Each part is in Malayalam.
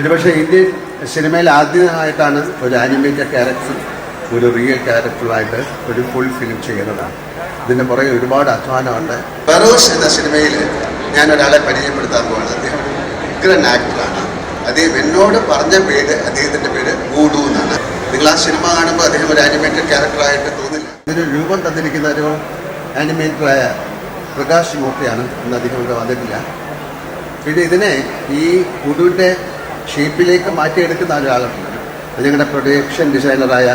ഇത് പക്ഷേ ഇന്ത്യൻ സിനിമയിൽ ആദ്യമായിട്ടാണ് ഒരു ആനിമേറ്റഡ് ക്യാരക്ടർ ഒരു റിയൽ ക്യാരക്ടറുമായിട്ട് ഒരു ഫുൾ ഫിലിം ചെയ്യുന്നതാണ്. ഇതിന്റെ പുറകെ ഒരുപാട് അധ്വാനമുണ്ട്. ഫെറോസ് എന്ന സിനിമയിൽ ഞാൻ ഒരാളെ പരിചയപ്പെടുത്താൻ പോവാണ് അദ്ദേഹം ഉഗ്രൻ ആക്ടറാണ് അദ്ദേഹം എന്നോട് പറഞ്ഞ പേര് അദ്ദേഹത്തിന്റെ പേര് ഗൂഡു എന്നാണ്. നിങ്ങൾ ആ സിനിമ കാണുമ്പോൾ അദ്ദേഹം ഒരു ആനിമേറ്റഡ് ക്യാരക്ടറായിട്ട് തോന്നില്ല. ഇതിന് രൂപം തന്നിരിക്കുന്ന ഒരു ആനിമേറ്ററായ പ്രകാശ് മൂർത്തിയാണ് ഇന്ന് അദ്ദേഹം ഇവിടെ വന്നിട്ടില്ല. പിന്നെ ഇതിനെ ഈ ഉടുവിന്റെ ഷേപ്പിലേക്ക് മാറ്റിയെടുക്കുന്ന ഒരാളുണ്ട് അത് ഞങ്ങളുടെ പ്രൊഡക്ഷൻ ഡിസൈനറായ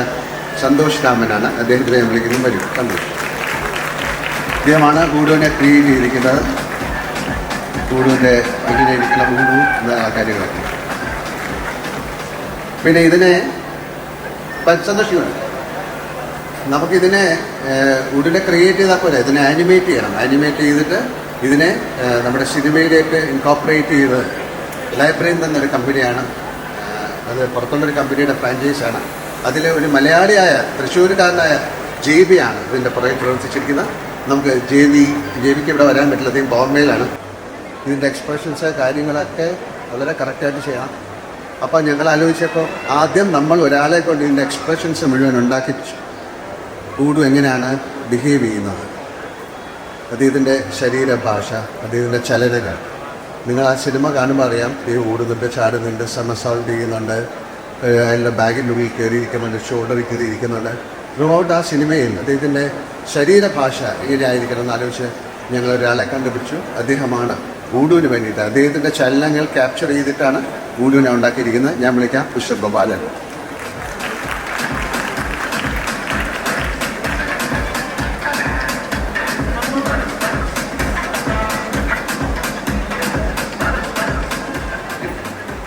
സന്തോഷ് രാമനാണ് അദ്ദേഹത്തിനെ ഞാൻ വിളിക്കുന്നത് വരും. സന്തോഷ് അദ്ദേഹമാണ് ഗൂഡുവിനെ ക്രിയേറ്റ് ചെയ്തിരിക്കുന്നത്. ഗൂഡുവിന്റെ ഇങ്ങനെ ഇരിക്കുന്ന എന്നുള്ള എന്ന കാര്യങ്ങളൊക്കെ പിന്നെ ഇതിനെ സന്തോഷിക്കണം നമുക്കിതിനെ ഉടനെ ക്രിയേറ്റ് ചെയ്താൽ പോലെ ഇതിനെ ആനിമേറ്റ് ചെയ്യണം. ആനിമേറ്റ് ചെയ്തിട്ട് ഇതിനെ നമ്മുടെ സിനിമയിലേക്ക് ഇൻകോപ്പറേറ്റ് ചെയ്ത് ലൈബ്രറിയിൽ നിന്നൊരു കമ്പനിയാണ് അത് പുറത്തുള്ളൊരു കമ്പനിയുടെ ഫ്രാഞ്ചൈസാണ് അതിലെ ഒരു മലയാളിയായ തൃശ്ശൂരുകാരനായ ജെ ബി ആണ് ഇതിന്റെ പുറകെ പ്രവർത്തിച്ചിരിക്കുന്നത് നമുക്ക് ജെ ബി ജെ ബിക്ക് ഇവിടെ വരാൻ പറ്റില്ല. അദ്ദേഹം ബോംബെയിലാണ്. ഇതിന്റെ എക്സ്പ്രഷൻസ് കാര്യങ്ങളൊക്കെ വളരെ കറക്റ്റായിട്ട് ചെയ്യണം അപ്പോൾ ഞങ്ങൾ ആലോചിച്ചപ്പോൾ ആദ്യം നമ്മൾ ഒരാളെ കൊണ്ട് ഇതിന്റെ എക്സ്പ്രഷൻസ് മുഴുവൻ ഉണ്ടാക്കി കൂടു എങ്ങനെയാണ് ബിഹേവ് ചെയ്യുന്നത്. അദ്ദേഹത്തിന്റെ ശരീരഭാഷ അദ്ദേഹത്തിന്റെ ചലനങ്ങൾ. നിങ്ങൾ ആ സിനിമ കാണുമ്പോൾ അറിയാം ഈ ഓടുന്നുണ്ട് ചാടുന്നുണ്ട് സമസോൾവ് ചെയ്യുന്നുണ്ട് അതിന്റെ ബാഗിന്റെ ഉള്ളിൽ കയറിയിരിക്കുന്നുണ്ട് ഷോൾഡറിൽ കയറിയിരിക്കുന്നുണ്ട്. ത്രൂ ഔട്ട് ആ സിനിമയിൽ അദ്ദേഹത്തിന്റെ ശരീരഭാഷ എങ്ങനെയായിരിക്കണം എന്ന് ആലോചിച്ച് ഞങ്ങൾ ഒരാളെ കണ്ടുപിടിച്ചു. അദ്ദേഹമാണ് ഊടുവിന് വേണ്ടിയിട്ട് അദ്ദേഹത്തിന്റെ ചലനങ്ങൾ ക്യാപ്ചർ ചെയ്തിട്ടാണ് ഊടുവിനെ ഉണ്ടാക്കിയിരിക്കുന്നത്. ഞാൻ വിളിക്കാം പുഷ്പ ഗോപാലൻ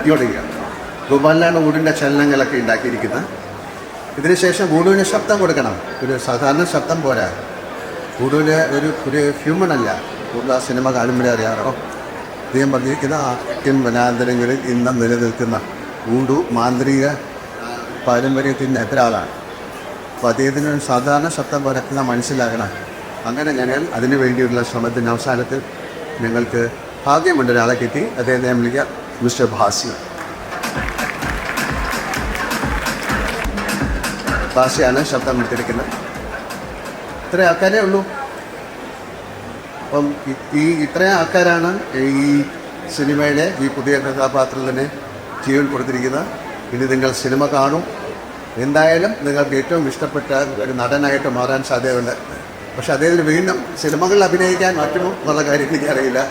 ഇങ്ങോട്ടേക്ക് ഗോപാലിനാണ് ഊടിന്റെ ചലനങ്ങളൊക്കെ ഉണ്ടാക്കിയിരിക്കുന്നത്. ഇതിനുശേഷം ഊടുവിന് ശബ്ദം കൊടുക്കണം. ഒരു സാധാരണ ശബ്ദം പോരാ. ഊടുവിന് ഒരു ഒരു ഹ്യൂമൻ അല്ല. ഊടു ആ സിനിമ കാണുമ്പോഴേ അറിയാറോ? അദ്ദേഹം പറഞ്ഞിരിക്കുന്ന ആക്യൻ വനാന്തരങ്ങളിൽ ഇന്നും നിലനിൽക്കുന്ന ഊടു മാന്ത്രിക പാരമ്പര്യത്തിന്റെ എതിരാളാണ്. അപ്പോൾ അദ്ദേഹത്തിന് ഒരു സാധാരണ ശബ്ദം പോരക്കുന്ന മനസ്സിലാകണം. അങ്ങനെ ഞങ്ങൾ അതിനു വേണ്ടിയുള്ള ശ്രമത്തിന്റെ അവസാനത്തിൽ ഞങ്ങൾക്ക് ഭാഗ്യമുണ്ട് ഒരാളെ കിട്ടി. അദ്ദേഹത്തെ വിളിക്കാം. മിസ്റ്റർ ഭാസി. ഭാസിയാണ് ശബ്ദം എടുത്തിരിക്കുന്നത് ഇത്രയും ആൾക്കാരേ ഉള്ളൂ. അപ്പം ഈ- ഇത്രയും ആൾക്കാരാണ് ഈ സിനിമയിലെ ഈ പുതിയ കഥാപാത്രത്തിന് ജീവൻ കൊടുത്തിരിക്കുന്നത്. ഇനി നിങ്ങൾ സിനിമ കാണും. എന്തായാലും നിങ്ങൾക്ക് ഏറ്റവും ഇഷ്ടപ്പെട്ട ഒരു നടനായിട്ട് മാറാൻ സാധ്യതയുണ്ട്. പക്ഷെ അദ്ദേഹത്തിന് വീണ്ടും സിനിമകളിൽ അഭിനയിക്കാൻ പറ്റുമോ എന്നുള്ള കാര്യം എനിക്കറിയില്ല.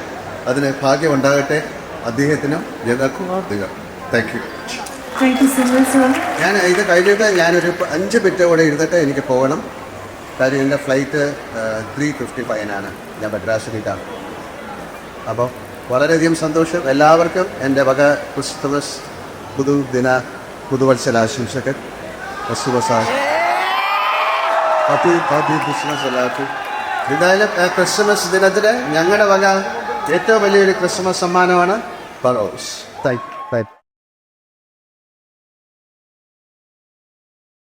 അതിന് ഭാഗ്യമുണ്ടാകട്ടെ അദ്ദേഹത്തിനും ഞങ്ങൾക്കും അധികം താങ്ക് യു ഞാൻ ഇത് കഴിഞ്ഞിട്ട് ഞാനൊരു അഞ്ച് മിനിറ്റ് കൂടെ ഇരുന്നിട്ട് എനിക്ക് പോകണം. കാര്യം എന്റെ ഫ്ലൈറ്റ് ത്രീ ഫിഫ്റ്റി ഫൈനാണ് ഞാൻ മദ്രാസിലേക്കാണ് അപ്പോൾ വളരെയധികം സന്തോഷം. എല്ലാവർക്കും എന്റെ വക ക്രിസ്തുമസ് പുതുദിന പുതുവത്സരാശംസകൾ ക്രിസ്തുമസ്. ഹാപ്പി ഹാപ്പി ക്രിസ്മസ് എല്ലാവർക്കും. എന്തായാലും ക്രിസ്മസ് ദിനത്തിന് ഞങ്ങളുടെ വക ഏറ്റവും വലിയൊരു ക്രിസ്മസ് സമ്മാനമാണ് പറോസ് താങ്ക്